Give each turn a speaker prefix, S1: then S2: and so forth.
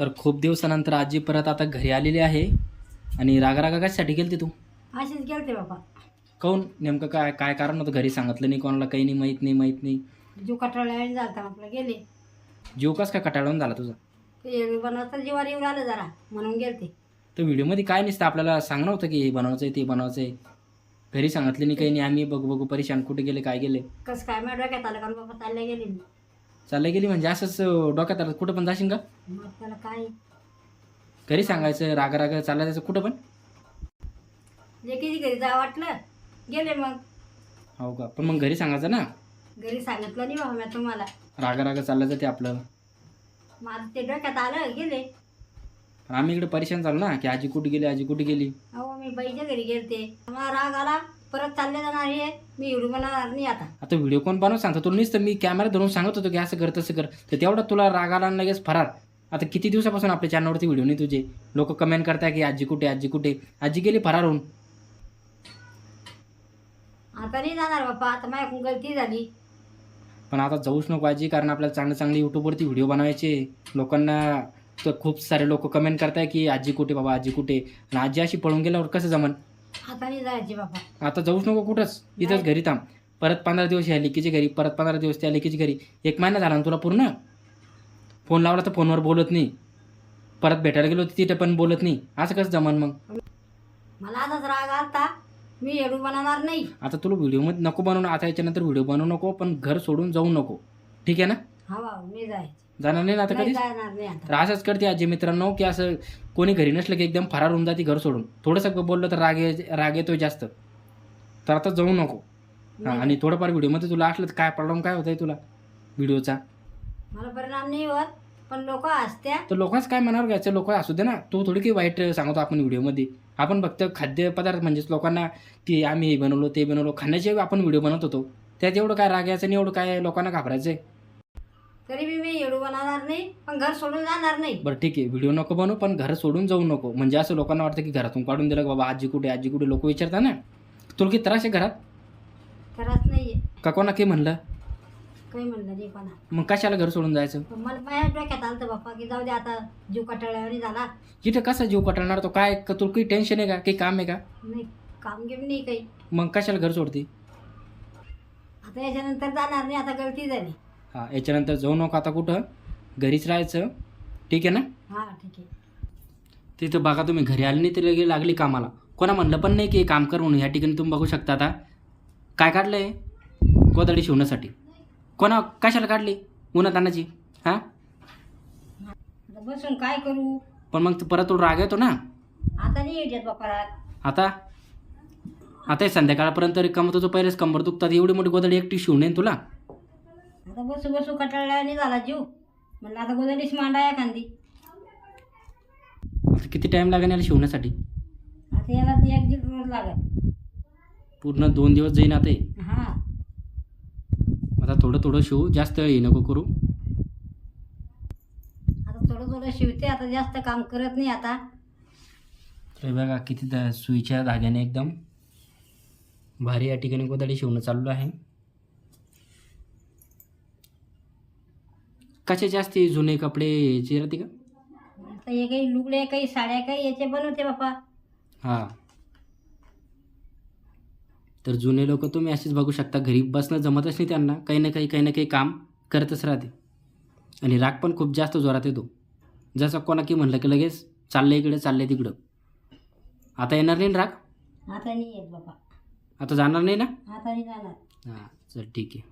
S1: तर खूप दिवसानंतर आजी परत आता घरी आलेली आहे. आणि रागा रागा कशासाठी गेलती तू?
S2: असेच गेलते बाबा.
S1: काऊन? नेमकं काय काय कारण होतं? घरी सांगितलं नाही कोणाला काही नाही माहीत नाही माहीत नाही.
S2: जीव कटाळल्या जाता आपलं गेले.
S1: जीव कस काय कटाळून झाला तुझा?
S2: ते बनवता जीवावर येऊन आलं जरा म्हणून गेलते.
S1: तर व्हिडिओमध्ये काय नसतं आपल्याला सांगणं होतं की हे बनवायचं आहे ते बनवायचं आहे. घरी सांगितलं नाही काही नाही आम्ही बघू बघू परेशान कुठे गेले काय गेले.
S2: कसं काय माझ्या डोक्यात आलं कारण बाबा चालल्या गेले. मी
S1: चाललं गेली म्हणजे असंच डोक्यात आलं कुठं पण जाशील का?
S2: मग त्याला काय?
S1: घरी सांगायचं रागा रागा चालायचं कुठं पण?
S2: लेकीची घरी जा वाटलं गेले मग.
S1: हो का? पण मग घरी सांगायचं ना?
S2: घरी सांगितलं नाही बाबा मी तुम्हाला.
S1: रागा रागा चालायचं ते आपलं.
S2: माझं ते डोक्यात आलं गेले.
S1: पण आम्ही इकडे परेशान झालो ना की आजी कुठे गेली आजी कुठे गेली?
S2: अहो मी बाईच्या घरी गेलते. मला राग आला. परत चालले जाणार आहे मी व्हिडिओ बनवणार नाही आता.
S1: आता व्हिडिओ कोण बनवून सांगतो? तुला नुसतं मी कॅमेरा धरून सांगत होतो की असं कर तसं कर. तर तेवढा तुला राग आला आणि लगेच फरार. आता किती दिवसापासून आपल्या चॅनलवरती व्हिडिओ नाही तुझे? लोक कमेंट करताय की आजी कुठे आजी कुठे? आजी गेली फरार होऊन.
S2: आता नाही जाणार बाप्पा आता माझ्याकडून गलती झाली.
S1: पण आता जाऊच नको आजी कारण आपल्याला चांगले चांगले यूट्यूबवरती व्हिडिओ बनवायचे लोकांना तर खूप सारे लोक कमेंट करताय की आजी कुठे बाबा आजी कुठे? आणि आजी अशी पळून गेल्यावर कसं जमन?
S2: आता जायचे
S1: आता जाऊच नको कुठंच. इथंच घरी थांब. परत पंधरा दिवस ह्या लेकीच्या घरी परत पंधरा दिवस त्या लेकीच्या घरी. एक महिना झाला ना तुला पूर्ण? फोन लावला तर फोनवर बोलत नाही. परत भेटायला गेलो तर तिथं पण बोलत नाही. असं कसं जमन मग?
S2: मला आताच राग आलता. मी व्हिडिओ बनवणार नाही.
S1: आता तुला व्हिडिओमध्ये नको बनवणं. आता याच्यानंतर व्हिडिओ बनवू नको पण घर सोडून जाऊ नको. ठीक आहे ना?
S2: हा भाऊ मी जायचं.
S1: जाणार नाही ना आता
S2: नाही
S1: कधीच?
S2: जाणार नाही आता.
S1: तर असंच करते आजी मित्रांनो की असं कोणी घरी नसलं की एकदम फरार होऊन जाते घर सोडून. थोडंसं बोललं तर राग ये- राग येतोय जास्त. तर आता जाऊ नको. हा,
S2: नाही.
S1: आणि थोडंफार व्हिडिओमध्ये तुला असलं तर काय प्रॉब्लेम काय होतंय तुला? व्हिडिओचा
S2: मला परिणाम नाही होत पण लोक हसत्या.
S1: तर लोकांच काय मनावर घ्यायचं? लोक असू दे ना. तू थोडी काही वाईट सांगतो आपण व्हिडिओमध्ये आपण फक्त खाद्यपदार्थ म्हणजेच लोकांना की आम्ही हे बनवलो ते बनवलो खाण्याचे आपण व्हिडिओ बनवत होतो. त्यात एवढं काय राग यायचं आणि एवढं काय लोकांना घाबरायचं
S2: तरी बी मी व्हिडिओ बनवणार नाही पण घर सोडून जाणार नाही.
S1: बरं ठीक आहे. व्हिडिओ नको बनवू पण घर सोडून जाऊ नको. म्हणजे असं लोकांना वाटतं की घरातून काढून दिलं का बाबा आजी कुठे आजी कुठे लोक विचारतात ना. तुला किती त्रास आहे घरात?
S2: खरंच नाहीये.
S1: का कोणा काही म्हणलं?
S2: काही म्हणलं नाही कोणा
S1: मग कशाला घर सोडून जायचं?
S2: पण मला माझ्या डोक्यात आलं बाप्पा की जाऊ दे आता जीव कटाळ्यावर झाला.
S1: इथं कसा जीव कटाळणार? तो काय का तुला काही टेन्शन आहे का? काही काम आहे का?
S2: नाही काम घेऊन नाही काही.
S1: मग कशाला घर सोडते?
S2: आता याच्यानंतर जाणार नाही आता गलती झाली.
S1: हां याच्यानंतर जाऊ नको आता कुठं? घरीच राहायचं. ठीक आहे ना?
S2: हा ठीक आहे.
S1: तिथं बघा तुम्ही घरी आले नाही तरी लगे लागली कामाला. कोणा म्हणलं पण नाही की हे काम कर म्हणून ह्या ठिकाणी तुम्ही बघू शकता आता. काय काढलं आहे गोदडी शिवण्यासाठी. कोणा कशाला काढली? उन्हात तानाची हां?
S2: आता बसून काय करू?
S1: पण मग परत तुला राग येतो ना.
S2: आता नाही येत बाप्पा राग.
S1: आता? आता हे संध्याकाळपर्यंत रिकामं तुझं पहिलेच कंबर दुखतात. एवढी मोठी गोदडी एकटी शिवणे तुला.
S2: आता बसू बसू कटाळ्याने झाला जीव. म्हणलं आता गोदडीच मांडा एखादी.
S1: आता किती टाईम लागेल याला शिवण्यासाठी?
S2: आता याला ते एक दीड रोज लागत
S1: पूर्ण दोन दिवस जाईन आता हे.
S2: हा.
S1: आता थोडं थोडं शिवू जास्त हे नको करू.
S2: आता थोडं थोडं शिवते आता जास्त काम करत नाही आता.
S1: तर बघा किती दा सुईच्या धाग्याने एकदम भारी या ठिकाणी गोदडी शिवणं चालू आहे. कशाचे असते जुने कपडे याचे राहते का
S2: आता हे काही लुगडे काही साड्या काही याचे बनवते बाप्पा
S1: हां. तर जुने लोक तुम्ही असेच बघू शकता घरी बसणं जमतच नाही त्यांना. काही ना काही काही ना काही काम करतच राहते. आणि राग पण खूप जास्त जोरात येतो. जसं कोणा की म्हणलं की लगेच चाललं इकडे चाललंय तिकडं. आता येणार नाही ना राग?
S2: आता नाही येत बाप्पा
S1: आता जाणार नाही ना?
S2: आता नाही जाणार.
S1: हां चल ठीक आहे.